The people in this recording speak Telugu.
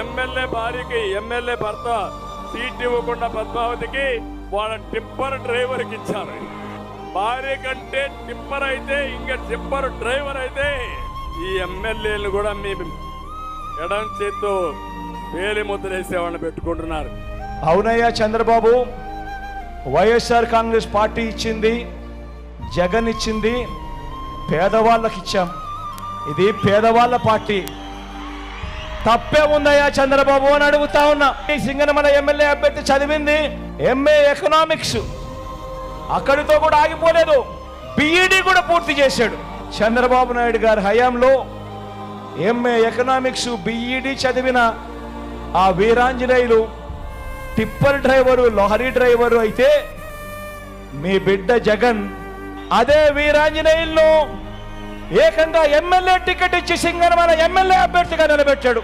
ఎమ్మెల్యే భార్యకి ఎమ్మెల్యే భర్త సీట్ ఇవ్వకుండా పద్మావతికి వాళ్ళ టిప్పర్ డ్రైవర్కి ఇచ్చారు. భార్య కంటే టిప్పర్ అయితే ఇంకా టిప్పర్ డ్రైవర్ అయితే ఈ ఎమ్మెల్యేలు కూడా మీ ఎడం చేత్తో వేలి ముద్రేసేవాళ్ళని పెట్టుకుంటున్నారు. అవునయ్యా చంద్రబాబు వైఎస్ఆర్ కాంగ్రెస్ పార్టీ ఇచ్చింది జగన్ ఇచ్చింది పేదవాళ్ళకి ఇచ్చాం. ఇది పేదవాళ్ళ పార్టీ. తప్పే ఉందయ్యా చంద్రబాబు అని అడుగుతా ఉన్నా. ఈ సింగనమల ఎమ్మెల్యే అభ్యర్థి చదివింది ఎంఏ ఎకనామిక్స్ అక్కడితో కూడా ఆగిపోలేదు. బిఈడి కూడా పూర్తి చేశాడు. చంద్రబాబు నాయుడు గారి హయాంలో ఎంఏ ఎకనామిక్స్ బిఈడి చదివిన ఆ Veeranjaneyulu tipper driver lorry driver అయితే మీ బిడ్డ జగన్ అదే వీరాంజనేయులను ఏకంగా ఎమ్మెల్యే టికెట్ ఇచ్చి సింగనమల ఎమ్మెల్యే అభ్యర్థిగా నిలబెట్టాడు.